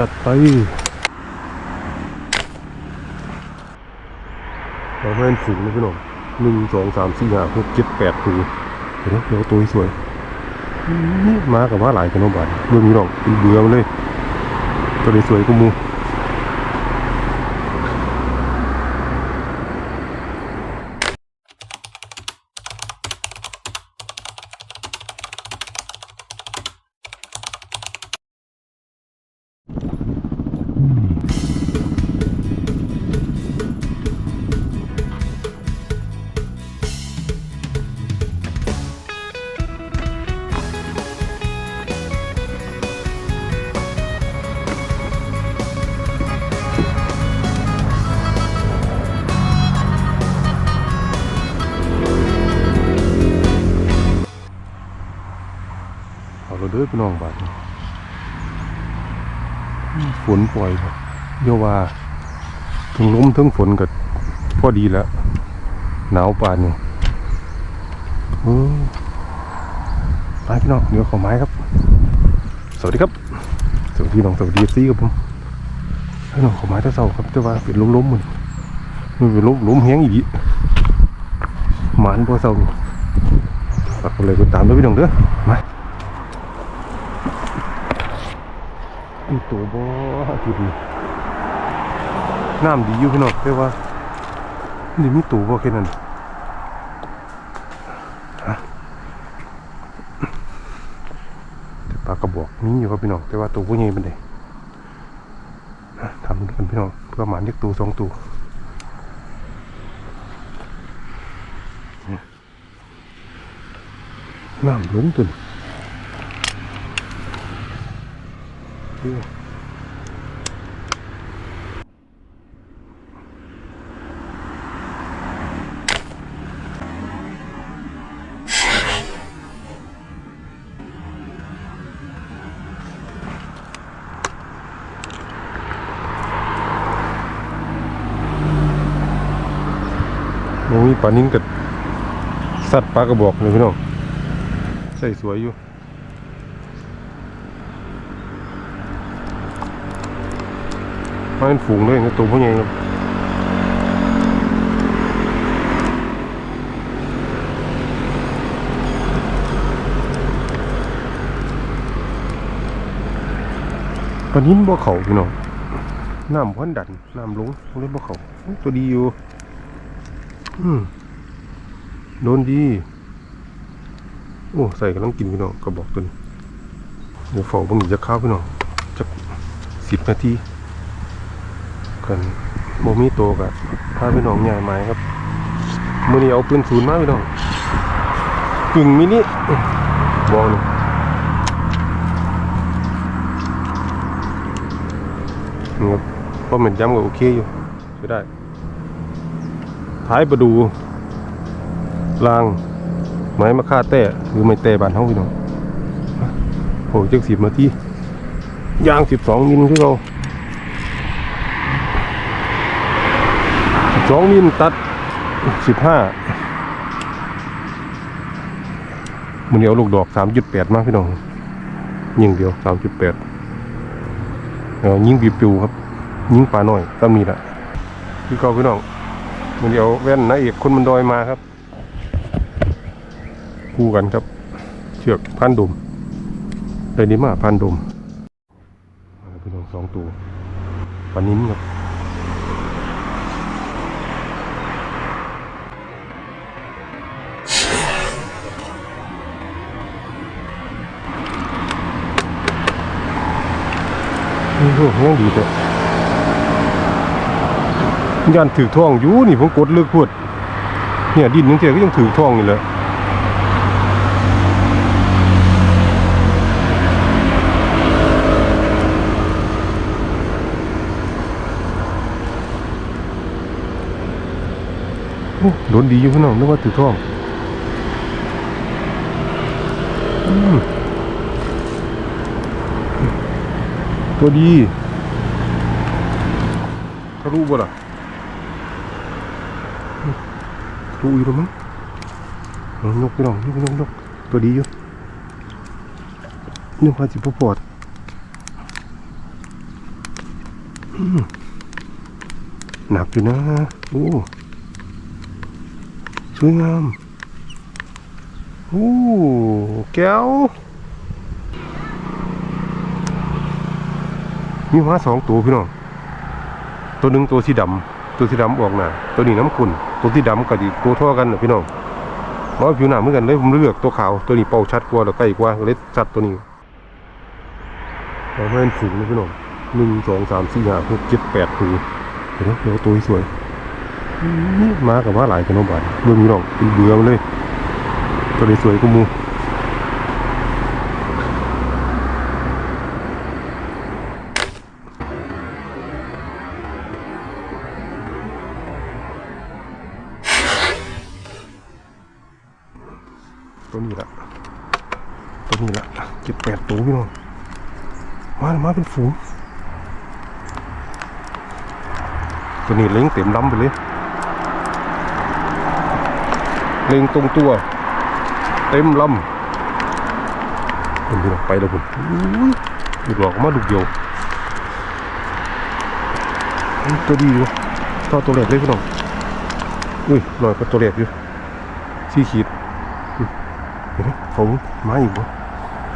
จัดไปเราไม่นฝูงนะพี่น้องหนึ่งสองสามสี่ห้าหกเจ็ดแปดตัวเห็นไหมเดี๋ยวตัวสวยมากับว่าหลายกันน้องบายเรื่องนี้น้องเป็นเบื่อมเลยตัวนี้สวยกูมู อาเราเด้อพี่น้องบาดนี้ฝนปล่อยครับเยาว่าถึงล้มถึงฝนก็พอดีแล้วหนาวปานนี่เออไปพี่น้องเดี๋ยวขอไม้ครับ สวัสดีครับสวัสดีน้องสวัสดีซีครับผมพี่น้องขอไม้ท่าเศร้าครับแต่ว่าเป็นล้มๆมันมันเป็นล้มล้มแห้งอีกหมานพอเศร้านี่ฝากกดไลค์กดตามด้วยพี่น้องเด้อมา อีตัวบ่จุดนี้น้ำดีอยู่พี่น้องแต่ว่านี่มีตัวบ่แค่นั้นฮะแต่ปลากระบอกมีอยู่ครับพี่น้องแต่ว่าตัวบ่ใหญ่ปานใดฮะทำกันพี่น้องเพื่อหมานเรียกตัวสองตัวน้ำล้นตุน โอ้ยปลานิ้นกับสัตว์ปลากระบอกเลยพี่น้องใส่สวยอยู่ มาเป็นฝูงเลยนะตัวพวกนี้ครับปลานิ้นบ่เขาพี่น้องน้ำพันดันน้ำลงเล่นบ่เขาตัวดีอยู่โดนดี โอ้ใส่กำลังกินพี่น้องกระบอกตัวนี้เดี๋ยวฝอบางหนีจะข้าวพี่น้องจะสิบนาที กันโมมีโตกะพาพี่น้องใหญ่ไม้ครับมือนี้เอาปืนศูนย์มาพี่น้องกึ่งมินิบอลนี่นี่ครับเพราะเหมือนย้ำก็โอเคอยู่ใช้ได้ ท้ายประดูราง ไม้มะค่าแต้หรือไม้แต้บานเฮาพี่น้องโอ้จักสิบนาทียางสิบสองมิลคือเรา สิบสองมิลตัดสิบห้ามันเดียวลูกดอกสามจุดแปดมากพี่น้อง ยิงเดียวสามจุดแปดเออยิงบีบปิวครับ ยิงปลาหน่อยก็มีละพี่ก่าพี่น้องมันเดียวแว่นนะเอกคนมันดอยมาครับ คู่กันครับ เชือกพันดุมได้ดีมาพันดุมพี่น้องสองตัวปลานิ้นครับ ยังดีแต่ยันถือท่องอยู่นี่ผมกดเลือกพูดเนี่ยดินนึงเทียก็ยังถือท่องอยู่เลยโอ้โดนดีอยู่พี่น้องนึกว่าถือท่อง ตัวดีทะลุบ่ล่ะรู้อยู่แล้วมั้งยกไปลองยกยกยกตัวดีอยู่นึกว่าจิบปอดหนักอยู่นะ โอ้ สวยงาม โอ้ แก้ว มีม้าสองตัวพี่น้องตัวหนึ่งตัวสีดำตัวสีดำออกหน้าตัวนี้น้ำขุ่นตัวสีดำกับตัวท่ากันนะพี่น้องมาผิวหนาเหมือนกันเลยผมเลือกตัวขาวตัวนี้เป่าชัดกว่าแล้วใกล้กว่าเลยจัดตัวนี้เราไม่เป็นฝูงนะพี่น้องหนึ่งสองสามสี่ห้าหกเจ็ดแปดตัวเห็นไหมเดี๋ยวตัวสวยอื้อมากับว่าหลายกันน้องบาทเบื่อพี่น้องเป็นเบื่อมันเลยตัวนี้สวยกูมู ตัวนี้ละตัวนี้ละเจ็ดแปดตัวพี่น้องมามาเป็นฝูงตัวนี้เล็งเต็มลำไปเลยเล็งตรงตัว เต็มลำผมพี่น้องไปแล้วผมดูหลอกมาดูเดียวอุ๊ยตัวดีอยู่ต่อตัวเล็กเลยพี่น้องอุ้ยหน่อยก็ตัวเล็กอยู่สี่ขีด เห็นไหมผมมาอีกบ่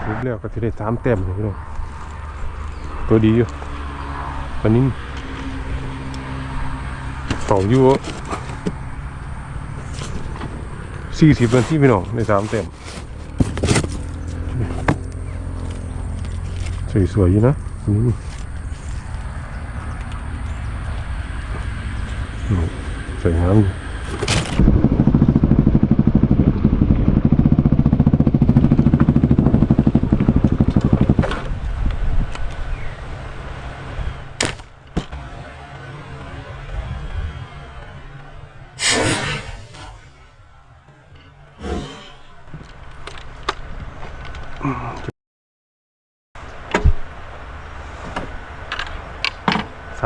รียบแล้วก็จะได้สามแต้มเลยพี่น้องตัวดีอยู่วันนี้ต่ออยู่สี่สิบนาทีพี่น้องได้สามแต้มสวยๆอยู่นะอืมอืมสวยงามอยู่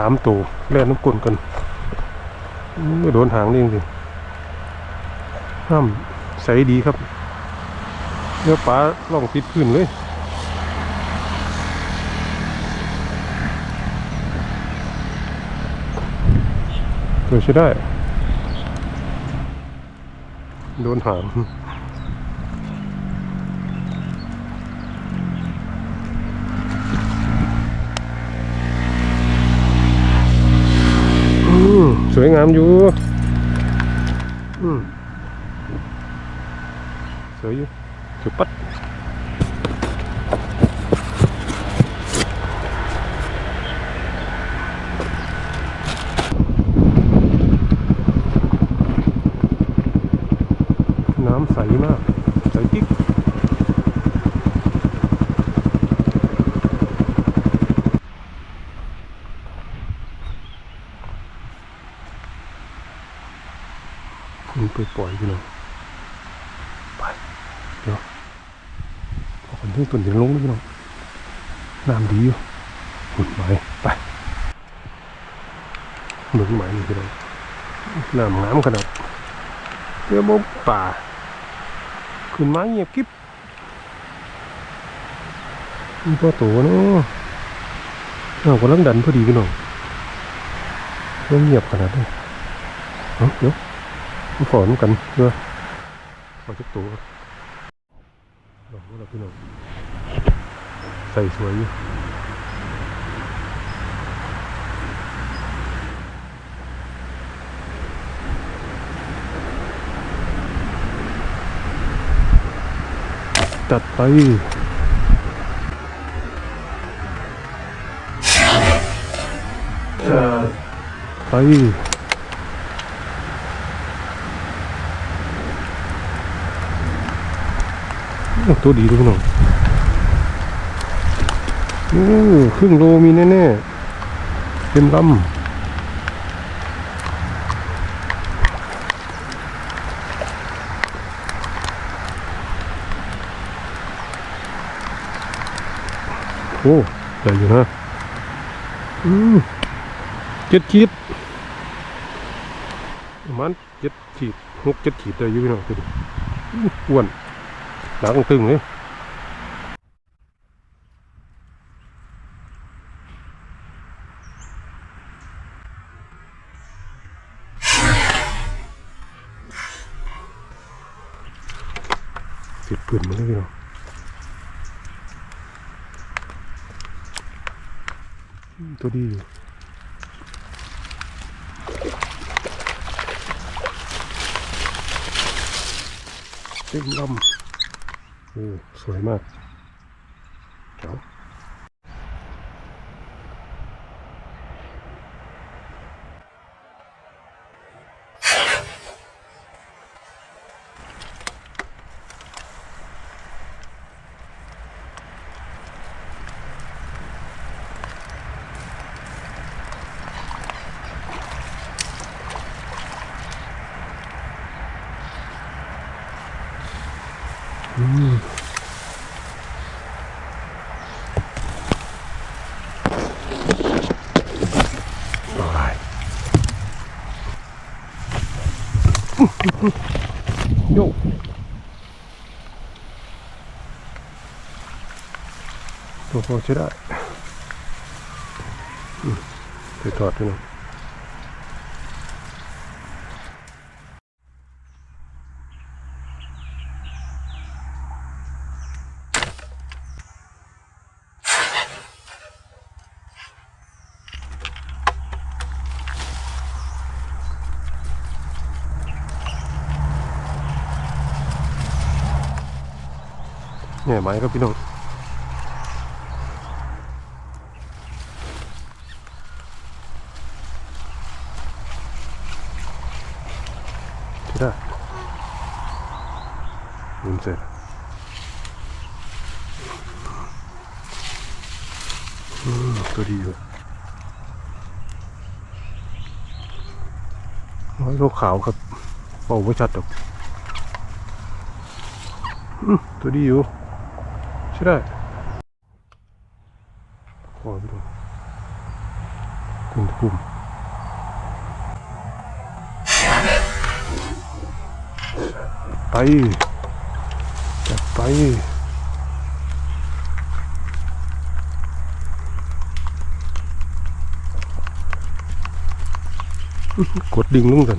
ามตัวแล่นน้ำกลนกันไม่โดนหางนี่สิห้ามใสดีครับเนื้อปลาล่องติดพื้นเลยตัวใช้ได้ โดนหาง อืมส วยงามอยู่อืมสวยอยู่สวยปัดน้ำใสมากใสกิ๊กมันไปปล่อยพี่น้องไป เดี๋ยว เอาคนที่ตุ่นถึงลงนะพี่น้องน้ำดีอยู่หุ่นไม้ไปหมือนไม้นี่พี่น้องน้ำงามขนาดเรือมงป่า ขึ้นมาเงียบกิ๊บมีพ่อโตเนาะเรากำลังดันพอดีพี่น้องเริ่มเงียบขนาดนี้เอ้าเดี๋ยวมาฝนกันเพื่อขอจักตัว ดอกว่าเราพี่น้องใส่ โอ้ตัวดีด้วยพี่น้องโอ้ครึ่งโลมีแน่ๆเต็มลำโอ้ใหญ่อยู่นะอืมเจ็ดขีดประมาณเจ็ดขีดหกเจ็ดขีดได้อยู่พี่น้องตัวนี้อู้อ้วน ดังตึงเลยติดปืนมาเลยพี่น้อตัวดียเต็มลำ สวยมากเจ๋ว Alright. โยตัวพอใช้ได้อืมไปถอดด้วยนะ เนี่ยไม้ครับพี่น้องใช่ได้ยินเสร็จอืมตัวดีอยู่น้อยโลกขาวครับเป่าไม่ชัดหรอกอืมตัวดีอยู่ ใช่ได้ขอดูคุณคุมไปจัดไปกดดิ่งลงกัน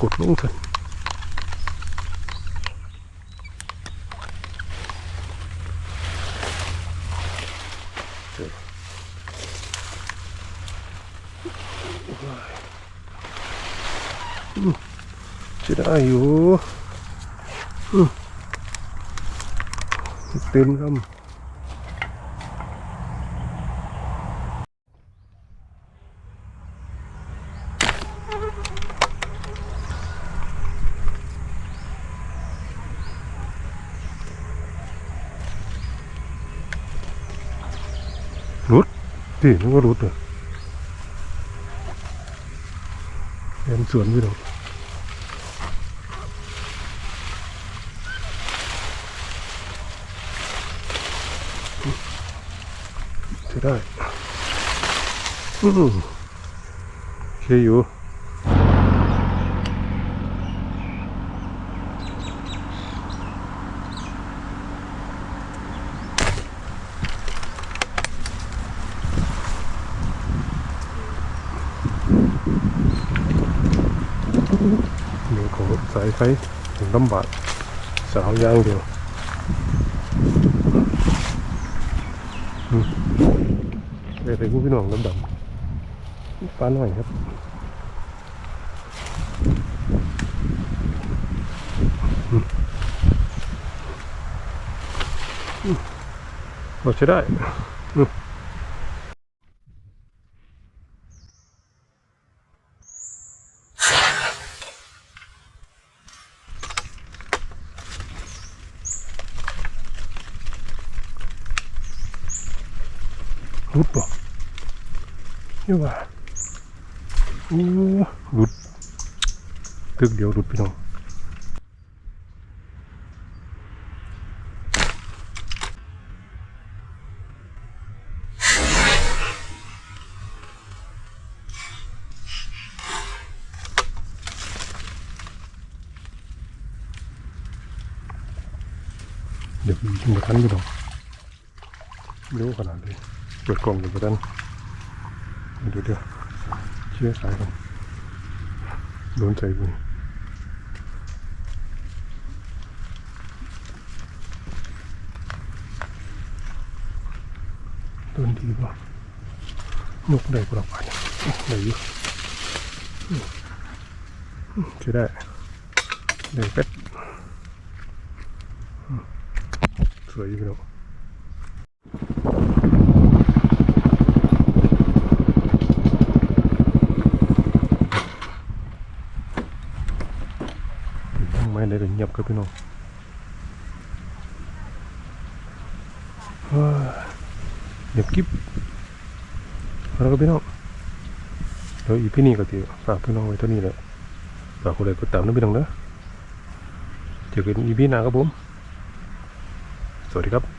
กดลงกัน ได้อยู่อืมเต็มคำรุดที่นึกว่ารุดเหรอเรียนสวนพี่น้อง ได้อืมโอเคอยู่เรื่องของสายไฟถึงลำบากสาวอย่างเดียว เลยไปผู้พี่น้องดำดำปลาหน่อยครับอืมอืมโอ้ใช้ได้ อืมรุดป่ะนี่ว่าโอ้หลุดตึกเดียวหลุดพี่น้อง เปิดกล่องอยู่ประเด็นดูเดียวเชื่อสายกันโดนใจบุญต้นดีป่ะยกได้ปลับไปได้ยู่ใช่ได้ได้เป็ดสวยอยู่พี่น้อ ไม่ได้เลยเงียบกับพี่น้องเฮ้ยเงียบกิ๊บแล้วก็พี่น้องเดี๋ยวอีพี่นี่ก็ตีฝากพี่น้องไว้เท่านี้แหละฝากคนใดก็ตามนะพี่น้องนะเจอกันอีพี่หน้าครับผม สวัสดีครับ